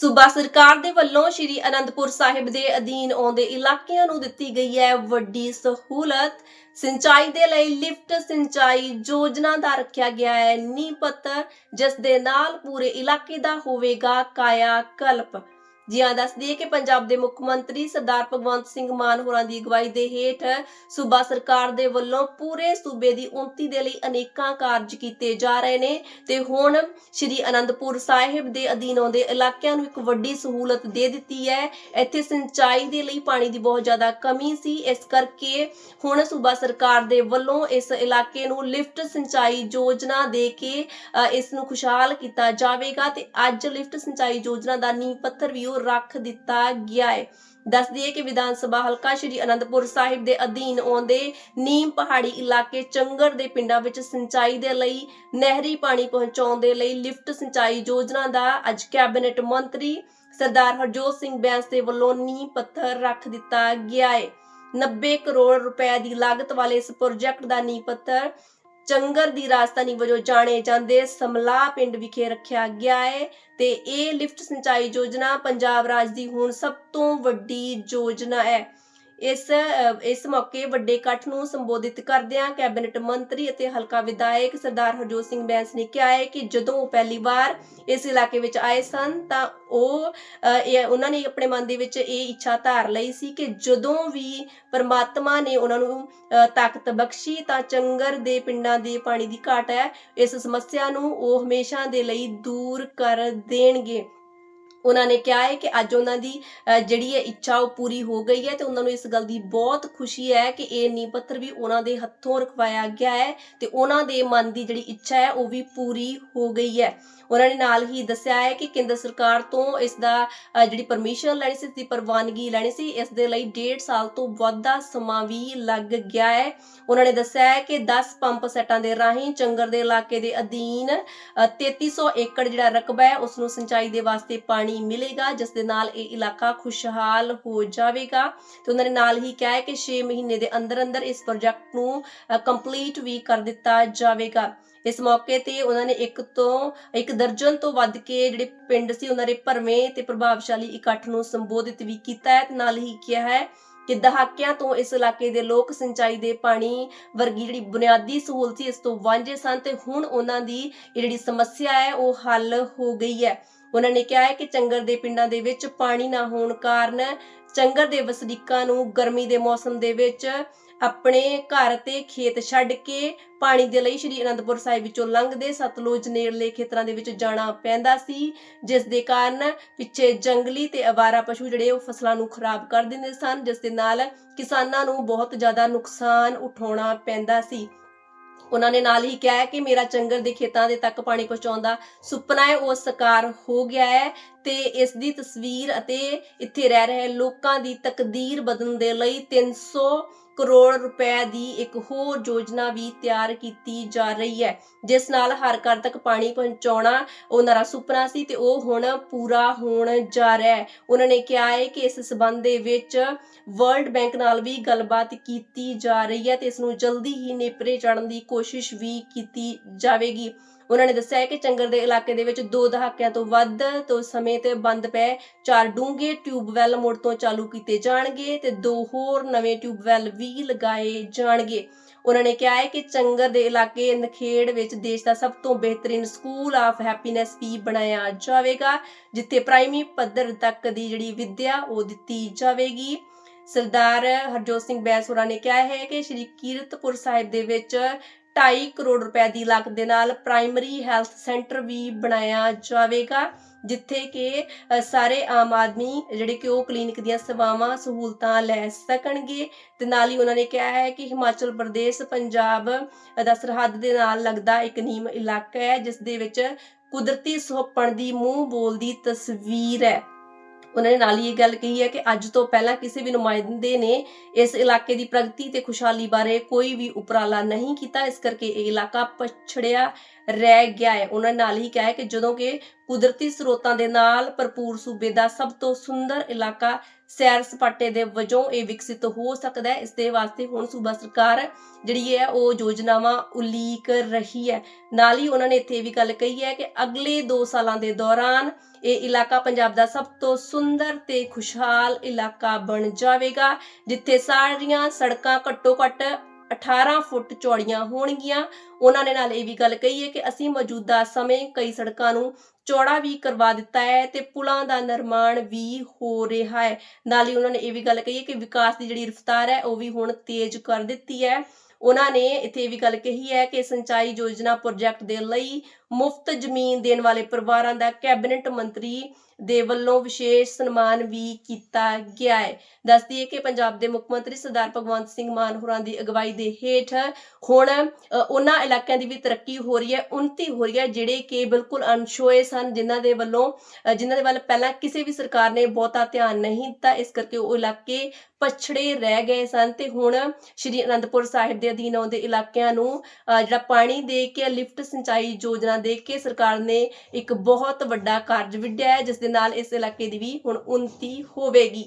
ਸੂਬਾ ਸਰਕਾਰ ਦੇ ਵੱਲੋਂ ਸ਼੍ਰੀ ਅਨੰਦਪੁਰ ਸਾਹਿਬ ਦੇ ਅਧੀਨ ਆਉਂਦੇ ਇਲਾਕਿਆਂ ਨੂੰ ਦਿੱਤੀ ਗਈ ਹੈ ਵੱਡੀ ਸਹੂਲਤ। ਸਿੰਚਾਈ ਦੇ ਲਈ ਲਿਫਟ ਸਿੰਚਾਈ ਯੋਜਨਾ ਦਾ ਰੱਖਿਆ ਗਿਆ ਹੈ। ਨੀਂਹ ਪੱਥਰ, ਜਿਸ ਦੇ ਨਾਲ ਪੂਰੇ ਇਲਾਕੇ ਦਾ ਹੋਵੇਗਾ ਕਾਇਆ ਕਲਪ। ਜੀ ਹਾਂ, ਦੱਸ ਦਈਏ ਕਿ ਪੰਜਾਬ ਦੇ ਮੁੱਖ ਮੰਤਰੀ ਸਰਦਾਰ ਭਗਵੰਤ ਸਿੰਘ ਮਾਨ ਹੋਰਾਂ ਦੀ ਅਗਵਾਈ ਦੇ ਹੇਠ ਸੂਬਾ ਸਰਕਾਰ ਦੇ ਵੱਲੋਂ ਪੂਰੇ ਸੂਬੇ ਦੀ ਉન્નਤੀ ਦੇ ਲਈ ਅਨੇਕਾਂ ਕਾਰਜ ਕੀਤੇ ਜਾ ਰਹੇ ਨੇ ਤੇ ਹੁਣ ਸ਼੍ਰੀ ਅਨੰਦਪੁਰ ਸਾਹਿਬ ਦੇ ਅਧੀਨ ਆਉਂਦੇ ਇਲਾਕਿਆਂ ਨੂੰ ਇੱਕ ਵੱਡੀ ਸਹੂਲਤ ਦੇ ਦਿੱਤੀ ਹੈ। ਇੱਥੇ ਸਿੰਚਾਈ ਦੇ ਲਈ ਪਾਣੀ ਦੀ ਬਹੁਤ ਜ਼ਿਆਦਾ ਕਮੀ ਸੀ। ਇਸ ਕਰਕੇ ਹੁਣ ਸੂਬਾ ਸਰਕਾਰ ਦੇ ਵੱਲੋਂ ਇਸ ਇਲਾਕੇ ਨੂੰ ਲਿਫਟ ਸਿੰਚਾਈ ਯੋਜਨਾ ਦੇ ਕੇ ਇਸ ਨੂੰ ਖੁਸ਼ਹਾਲ ਕੀਤਾ ਜਾਵੇਗਾ ਤੇ ਅੱਜ ਲਿਫਟ ਸਿੰਚਾਈ ਯੋਜਨਾ ਦਾ ਨੀਂਹ ਪੱਥਰ ਵੀ ਉਹ ਰੱਖ ਦਿੱਤਾ ਗਿਆ ਹੈ। ਦੱਸ ਦਈਏ ਕਿ ਵਿਧਾਨ ਸਭਾ ਹਲਕਾ ਸ਼੍ਰੀ ਅਨੰਦਪੁਰ ਸਾਹਿਬ ਦੇ ਅਧੀਨ ਆਉਂਦੇ ਨੀਮ ਪਹਾੜੀ ਇਲਾਕੇ ਚੰਗਰ ਦੇ ਪਿੰਡਾਂ ਵਿੱਚ ਸਿੰਚਾਈ ਦੇ ਲਈ, ਨਹਿਰੀ ਪਾਣੀ ਪਹੁੰਚਾਉਣ ਦੇ ਲਈ ਲਿਫਟ ਸਿੰਚਾਈ ਯੋਜਨਾ ਦਾ ਅੱਜ ਕੈਬਨਿਟ ਮੰਤਰੀ ਸਰਦਾਰ ਹਰਜੋਤ ਸਿੰਘ ਬੈਂਸ ਦੇ ਵੱਲੋਂ ਨੀਂਹ ਪੱਥਰ ਰੱਖ ਦਿੱਤਾ ਗਿਆ ਹੈ। 90 ਕਰੋੜ ਰੁਪਏ ਦੀ ਲਾਗਤ ਵਾਲੇ ਇਸ ਪ੍ਰੋਜੈਕਟ ਦਾ ਨੀਂਹ ਪੱਥਰ ਚੰਗਰ ਦੀ ਰਾਜਧਾਨੀ ਵਜੋਂ ਜਾਣੇ ਜਾਂਦੇ ਸਮਲਾ ਪਿੰਡ ਵਿਖੇ ਰੱਖਿਆ ਗਿਆ ਹੈ ਤੇ ਇਹ ਲਿਫਟ ਸਿੰਚਾਈ ਯੋਜਨਾ ਪੰਜਾਬ ਰਾਜ ਦੀ ਹੁਣ ਸਭ ਤੋਂ ਵੱਡੀ ਯੋਜਨਾ ਹੈ। ਇਸ ਇਸ ਮੌਕੇ ਵੱਡੇ ਇਕੱਠ ਨੂੰ ਸੰਬੋਧਿਤ ਕਰਦਿਆਂ ਕੈਬਨਿਟ ਮੰਤਰੀ ਅਤੇ ਹਲਕਾ ਵਿਧਾਇਕ ਸਰਦਾਰ ਹਰਜੋਤ ਸਿੰਘ ਬੈਂਸ ਨੇ ਕਿਹਾ ਹੈ ਕਿ ਜਦੋਂ ਉਹ ਪਹਿਲੀ ਵਾਰ ਇਸ ਇਲਾਕੇ ਵਿੱਚ ਆਏ ਸਨ ਤਾਂ ਉਹ ਉਹਨਾਂ ਨੇ ਆਪਣੇ ਮਨ ਦੇ ਵਿੱਚ ਇਹ ਇੱਛਾ ਧਾਰ ਲਈ ਸੀ ਕਿ ਜਦੋਂ ਵੀ ਪਰਮਾਤਮਾ ਨੇ ਉਹਨਾਂ ਨੂੰ ਤਾਕਤ ਬਖਸ਼ੀ ਤਾਂ ਚੰਗਰ ਦੇ ਪਿੰਡਾਂ ਦੇ ਪਾਣੀ ਦੀ ਘਾਟ ਹੈ। ਇਸ ਸਮੱਸਿਆ ਨੂੰ ਉਹ ਹਮੇਸ਼ਾ ਦੇ ਲਈ ਦੂਰ ਕਰ ਦੇਣਗੇ। ਉਹਨਾਂ ਨੇ ਕਿਹਾ ਹੈ ਕਿ ਅੱਜ ਉਹਨਾਂ ਦੀ ਜਿਹੜੀ ਹੈ ਇੱਛਾ ਉਹ ਪੂਰੀ ਹੋ ਗਈ ਹੈ ਤੇ ਉਹਨਾਂ ਨੂੰ ਇਸ ਗੱਲ ਦੀ ਬਹੁਤ ਖੁਸ਼ੀ ਹੈ ਕਿ ਇਹ ਨੀਂਹ ਪੱਥਰ ਵੀ ਉਹਨਾਂ ਦੇ ਹੱਥੋਂ ਰਖਵਾਇਆ ਗਿਆ ਹੈ ਤੇ ਉਹਨਾਂ ਦੇ ਮਨ ਦੀ ਜਿਹੜੀ ਇੱਛਾ ਹੈ ਉਹ ਵੀ ਪੂਰੀ ਹੋ ਗਈ ਹੈ। ਉਹਨਾਂ ਨੇ ਨਾਲ ਹੀ ਦੱਸਿਆ ਹੈ ਕਿ ਕੇਂਦਰ ਸਰਕਾਰ ਤੋਂ ਇਸ ਦਾ ਜਿਹੜੀ ਪਰਮਿਸ਼ਨ ਲੈਣੀ ਸੀ ਇਸ ਦੀ ਪ੍ਰਵਾਨਗੀ ਲੈਣੀ ਸੀ ਇਸ ਦੇ ਲਈ 1.5 ਸਾਲ ਤੋਂ ਵੱਧ ਦਾ ਸਮਾਂ ਵੀ ਲੱਗ ਗਿਆ ਹੈ। ਉਹਨਾਂ ਨੇ ਦੱਸਿਆ ਹੈ ਕਿ 10 ਪੰਪ ਸੈਟਾਂ ਦੇ ਰਾਹੀਂ ਚੰਗਰ ਦੇ ਇਲਾਕੇ ਦੇ ਅਧੀਨ ਅ, 3300 ਏਕੜ ਜਿਹੜਾ ਰਕਬਾ ਹੈ ਉਸ ਨੂੰ ਸਿੰਚਾਈ ਦੇ ਵਾਸਤੇ ਪਾਣੀ ਮਿਲੇਗਾ, ਜਿਸ ਦੇ ਨਾਲ ਇਹ ਇਲਾਕਾ ਖੁਸ਼ਹਾਲ ਹੋ ਜਾਵੇਗਾ। ਤੇ ਉਹਨਾਂ ਨੇ ਨਾਲ ਹੀ ਕਿਹਾ ਹੈ ਕਿ 6 ਮਹੀਨੇ ਦੇ ਅੰਦਰ ਅੰਦਰ ਇਸ ਪ੍ਰੋਜੈਕਟ ਨੂੰ ਕੰਪਲੀਟ ਵੀ ਕਰ ਦਿੱਤਾ ਜਾਵੇਗਾ। ਇਸ ਮੌਕੇ ਤੇ ਉਹਨਾਂ ਨੇ ਇੱਕ ਤੋਂ, ਇੱਕ ਦਰਜਨ ਤੋਂ ਵੱਧ ਕੇ ਜਿਹੜੇ ਪਿੰਡ ਸੀ, ਉਹਨਾਂ ਦੇ ਭਰਵੇਂ ਤੇ ਪ੍ਰਭਾਵਸ਼ਾਲੀ ਇਕੱਠ ਨੂੰ ਸੰਬੋਧਿਤ ਵੀ ਕੀਤਾ ਹੈ ਤੇ ਨਾਲ ਹੀ ਕਿਹਾ ਹੈ ਕਿ ਦਹਾਕਿਆਂ ਤੋਂ ਇਸ ਇਲਾਕੇ ਦੇ ਲੋਕ ਸਿੰਚਾਈ ਦੇ ਪਾਣੀ ਵਰਗੀ ਜਿਹੜੀ ਬੁਨਿਆਦੀ ਸਹੂਲਤ ਸੀ, ਇਸ ਤੋਂ ਵਾਂਝੇ ਸਨ ਤੇ ਹੁਣ ਉਹਨਾਂ ਦੀ ਜਿਹੜੀ ਸਮੱਸਿਆ ਹੈ, ਉਹ ਹੱਲ ਹੋ ਗਈ ਹੈ। ਉਹਨਾਂ ਨੇ ਕਿਹਾ ਹੈ ਕਿ ਚੰਗਰ ਦੇ ਪਿੰਡਾਂ ਦੇ ਵਿੱਚ ਪਾਣੀ ਨਾ ਹੋਣ ਕਾਰਨ ਚੰਗਰ ਦੇ ਵਸਨੀਕਾਂ ਨੂੰ ਗਰਮੀ ਦੇ ਮੌਸਮ ਦੇ ਵਿੱਚ ਆਪਣੇ ਘਰ ਤੇ ਖੇਤ ਛੱਡ ਕੇ ਪਾਣੀ ਦੇ ਲਈ ਸ਼੍ਰੀ ਅਨੰਦਪੁਰ ਸਾਹਿਬ ਵਿੱਚੋਂ ਲੰਘਦੇ ਸਤਲੁਜ ਨੇੜਲੇ ਖੇਤਰਾਂ ਦੇ ਵਿੱਚ ਜਾਣਾ ਪੈਂਦਾ ਸੀ, ਜਿਸ ਦੇ ਕਾਰਨ ਪਿੱਛੇ ਜੰਗਲੀ ਤੇ ਅਵਾਰਾ ਪਸ਼ੂ ਜਿਹੜੇ ਉਹ ਫਸਲਾਂ ਨੂੰ ਖਰਾਬ ਕਰ ਦਿੰਦੇ ਸਨ, ਜਿਸ ਦੇ ਨਾਲ ਕਿਸਾਨਾਂ ਨੂੰ ਬਹੁਤ ਜ਼ਿਆਦਾ ਨੁਕਸਾਨ ਉਠਾਉਣਾ ਪੈਂਦਾ ਸੀ। ਉਹਨਾਂ ਨੇ ਨਾਲ ਹੀ ਕਿਹਾ ਹੈ ਕਿ ਮੇਰਾ ਚੰਗਰ ਦੇ ਖੇਤਾਂ ਦੇ ਤੱਕ ਪਾਣੀ ਪਹੁੰਚਾਉਣ ਦਾ ਸੁਪਨਾ ਹੈ, ਉਹ ਸਾਕਾਰ ਹੋ ਗਿਆ ਹੈ ਤੇ ਇਸ ਦੀ ਤਸਵੀਰ ਅਤੇ ਇੱਥੇ ਰਹਿ ਰਹੇ ਲੋਕਾਂ ਦੀ ਤਕਦੀਰ ਬਦਲਣ ਦੇ ਲਈ 300 ਕਰੋੜ ਰੁਪਏ ਦੀ ਇੱਕ ਹੋਰ ਯੋਜਨਾ ਵੀ ਤਿਆਰ ਕੀਤੀ ਜਾ ਰਹੀ ਹੈ, ਜਿਸ ਨਾਲ ਹਰ ਘਰ ਤੱਕ ਪਾਣੀ ਪਹੁੰਚਾਉਣਾ ਉਹਨਾਂ ਦਾ ਸੁਪਨਾ ਸੀ ਤੇ ਉਹ ਹੁਣ ਪੂਰਾ ਹੋਣ ਜਾ ਰਿਹਾ ਹੈ। ਉਹਨਾਂ ਨੇ ਕਿਹਾ ਹੈ ਕਿ ਇਸ ਸਬੰਧ ਦੇ ਵਿੱਚ ਵਰਲਡ ਬੈਂਕ ਨਾਲ ਵੀ ਗੱਲਬਾਤ ਕੀਤੀ ਜਾ ਰਹੀ ਹੈ ਤੇ ਇਸ ਨੂੰ ਜਲਦੀ ਹੀ ਨੇਪਰੇ ਚੜਨ ਦੀ ਕੋਸ਼ਿਸ਼ ਵੀ ਕੀਤੀ ਜਾਵੇਗੀ। ਉਹਨਾਂ ਨੇ ਦੱਸਿਆ ਹੈ ਕਿ ਚੰਗਰ ਦੇ ਇਲਾਕੇ ਦੇ ਵਿੱਚ ਦੋ ਦਹਾਕਿਆਂ ਤੋਂ ਵੱਧ ਤੋਂ ਸਮੇਂ ਤੇ ਬੰਦ ਪਏ ਚਾਰ ਡੂੰਘੇ ਟਿਊਬਵੈੱਲ ਮੁੜ ਤੋਂ ਚਾਲੂ ਕੀਤੇ ਜਾਣਗੇ ਤੇ ਦੋ ਹੋਰ ਨਵੇਂ ਟਿਊਬਵੈੱਲ ਵੀ ਲਗਾਏ ਜਾਣਗੇ। ਉਹਨਾਂ ਨੇ ਕਿਹਾ ਹੈ ਕਿ ਚੰਗਰ ਦੇ ਇਲਾਕੇ ਨਖੇੜ ਵਿੱਚ ਦੇਸ਼ ਦਾ ਸਭ ਤੋਂ ਬਿਹਤਰੀਨ ਸਕੂਲ ਆਫ ਹੈਪੀਨੈਸ ਵੀ ਬਣਾਇਆ ਜਾਵੇਗਾ, ਜਿੱਥੇ ਪ੍ਰਾਇਮਰੀ ਪੱਧਰ ਤੱਕ ਦੀ ਜਿਹੜੀ ਵਿੱਦਿਆ ਉਹ ਦਿੱਤੀ ਜਾਵੇਗੀ। ਸਰਦਾਰ ਹਰਜੋਤ ਸਿੰਘ ਬੈਂਸ ਹੋਰਾਂ ਨੇ ਕਿਹਾ ਹੈ ਕਿ ਸ਼੍ਰੀ ਕੀਰਤਪੁਰ ਸਾਹਿਬ ਦੇ ਵਿੱਚ 2.5 ਕਰੋੜ ਰੁਪਏ ਦੀ ਲਾਗਤ ਦੇ ਨਾਲ ਪ੍ਰਾਇਮਰੀ ਹੈਲਥ ਸੈਂਟਰ ਵੀ ਬਣਾਇਆ ਜਾਵੇਗਾ, ਜਿੱਥੇ ਕਿ ਸਾਰੇ ਆਮ ਆਦਮੀ ਜਿਹੜੇ ਕਿ ਉਹ ਕਲੀਨਿਕ ਦੀਆਂ ਸੇਵਾਵਾਂ, ਸਹੂਲਤਾਂ ਲੈ ਸਕਣਗੇ। ਤੇ ਨਾਲ ਹੀ ਉਹਨਾਂ ਨੇ ਕਿਹਾ ਹੈ ਕਿ ਹਿਮਾਚਲ ਪ੍ਰਦੇਸ਼, ਪੰਜਾਬ ਦਾ ਸਰਹੱਦ ਦੇ ਨਾਲ ਲੱਗਦਾ ਇੱਕ ਨੀਮ ਇਲਾਕਾ ਹੈ, ਜਿਸ ਦੇ ਵਿੱਚ ਕੁਦਰਤੀ ਸੁਹੱਪਣ ਦੀ ਮੂੰਹ ਬੋਲਦੀ ਤਸਵੀਰ ਹੈ। ਉਹਨਾਂ ਨੇ ਨਾਲ ਹੀ ਇਹ ਗੱਲ ਕਹੀ ਹੈ ਕਿ ਅੱਜ ਤੋਂ ਪਹਿਲਾਂ ਕਿਸੇ ਵੀ ਨੁਮਾਇੰਦੇ ਨੇ ਇਸ ਇਲਾਕੇ ਦੀ ਪ੍ਰਗਤੀ ਤੇ ਖੁਸ਼ਹਾਲੀ ਬਾਰੇ ਕੋਈ ਵੀ ਉਪਰਾਲਾ ਨਹੀਂ ਕੀਤਾ। ਇਸ ਕਰਕੇ ਇਹ ਇਲਾਕਾ ਪਛੜਿਆ ਰਹਿ ਗਿਆ ਹੈ। ਉਹਨਾਂ ਨਾਲ ਹੀ ਕਿਹਾ ਹੈ ਕਿ ਜਦੋਂ ਕਿ ਕੁਦਰਤੀ ਸਰੋਤਾਂ ਦੇ ਨਾਲ ਭਰਪੂਰ ਸੂਬੇ ਦਾ ਸਭ ਤੋਂ ਸੁੰਦਰ ਇਲਾਕਾ ਸੈਰ ਸਪਾਟੇ ਦੇ ਵਜੋਂ ਇਹ ਵਿਕਸਿਤ ਹੋ ਸਕਦਾ ਹੈ। ਇਸ ਦੇ ਵਾਸਤੇ ਹੁਣ ਸੂਬਾ ਸਰਕਾਰ ਜਿਹੜੀ ਹੈ, ਉਹ ਯੋਜਨਾਵਾਂ ਉਲੀਕ ਰਹੀ ਹੈ। ਨਾਲ ਹੀ ਉਹਨਾਂ ਨੇ ਇੱਥੇ ਇਹ ਵੀ ਗੱਲ ਕਹੀ ਹੈ ਕਿ ਅਗਲੇ 2 ਸਾਲਾਂ ਦੇ ਦੌਰਾਨ ਇਹ ਇਲਾਕਾ ਪੰਜਾਬ ਦਾ ਸਭ ਤੋਂ ਸੁੰਦਰ ਤੇ ਖੁਸ਼ਹਾਲ ਇਲਾਕਾ ਬਣ ਜਾਵੇਗਾ, ਜਿੱਥੇ ਸਾਰੀਆਂ ਸੜਕਾਂ ਘੱਟੋ ਘੱਟ 18 ਫੁੱਟ ਚੌੜੀਆਂ ਹੋਣਗੀਆਂ। ਉਹਨਾਂ ਨੇ ਨਾਲ ਇਹ ਵੀ ਗੱਲ ਕਹੀ ਹੈ ਕਿ ਅਸੀਂ ਮੌਜੂਦਾ ਸਮੇਂ ਕਈ ਸੜਕਾਂ ਨੂੰ ਚੌੜਾ ਵੀ ਕਰਵਾ ਦਿੱਤਾ ਹੈ ਤੇ ਪੁਲਾਂ ਦਾ ਨਿਰਮਾਣ ਵੀ ਹੋ ਰਿਹਾ ਹੈ। ਨਾਲ ਹੀ ਉਹਨਾਂ ਨੇ ਇਹ ਵੀ ਗੱਲ ਕਹੀ ਹੈ ਕਿ ਵਿਕਾਸ ਦੀ ਜਿਹੜੀ ਰਫ਼ਤਾਰ ਹੈ ਉਹ ਵੀ ਹੁਣ ਤੇਜ਼ ਕਰ ਦਿੱਤੀ ਹੈ। ਉਹਨਾਂ ਨੇ ਇੱਥੇ ਇਹ ਵੀ ਗੱਲ ਕਹੀ ਹੈ ਕਿ ਸਿੰਚਾਈ ਯੋਜਨਾ ਪ੍ਰੋਜੈਕਟ ਦੇ ਲਈ ਮੁਫਤ ਜ਼ਮੀਨ ਦੇਣ ਵਾਲੇ ਪਰਿਵਾਰਾਂ ਦਾ ਕੈਬਨਿਟ ਮੰਤਰੀ ਦੇ ਵੱਲੋਂ ਵਿਸ਼ੇਸ਼ ਸਨਮਾਨ ਵੀ ਕੀਤਾ ਗਿਆ ਹੈ। ਦੱਸਦੀ ਹੈ ਕਿ ਪੰਜਾਬ ਦੇ ਮੁੱਖ ਮੰਤਰੀ ਸਰਦਾਰ ਭਗਵੰਤ ਸਿੰਘ ਮਾਨ ਹੋਰਾਂ ਦੀ ਅਗਵਾਈ ਦੇ ਹੇਠ ਹੁਣ ਅ, ਉਹਨਾਂ ਇਲਾਕਿਆਂ ਦੀ ਵੀ ਤਰੱਕੀ ਹੋ ਰਹੀ ਹੈ ਉਨਤੀ ਹੋ ਰਹੀ ਹੈ ਜਿਹੜੇ ਕਿ ਬਿਲਕੁਲ ਅਨਸ਼ੋਏ ਸਨ ਜਿਨ੍ਹਾਂ ਦੇ ਵੱਲੋਂ ਜਿਨ੍ਹਾਂ ਦੇ ਵੱਲ ਪਹਿਲਾਂ ਕਿਸੇ ਵੀ ਸਰਕਾਰ ਨੇ ਬਹੁਤਾ ਧਿਆਨ ਨਹੀਂ ਦਿੱਤਾ ਇਸ ਕਰਕੇ ਉਹ ਇਲਾਕੇ ਪਛੜੇ ਰਹਿ ਗਏ ਸਨ ਤੇ ਹੁਣ ਸ਼੍ਰੀ ਅਨੰਦਪੁਰ ਸਾਹਿਬ ਦੇ ਅਧੀਨ ਆਉਂਦੇ ਇਲਾਕਿਆਂ ਨੂੰ ਅ, ਜਿਹੜਾ ਪਾਣੀ ਦੇ ਕੇ ਲਿਫਟ ਸਿੰਚਾਈ ਯੋਜਨਾ ਦੇ ਕੇ ਸਰਕਾਰ ਨੇ ਇੱਕ ਬਹੁਤ ਵੱਡਾ ਕਾਰਜ ਵਿੱਢਿਆ ਹੈ ਜਿਸ ਦੇ ਨਾਲ ਇਸ ਇਲਾਕੇ ਦੀ ਵੀ ਹੁਣ ਉન્નਤੀ ਹੋਵੇਗੀ।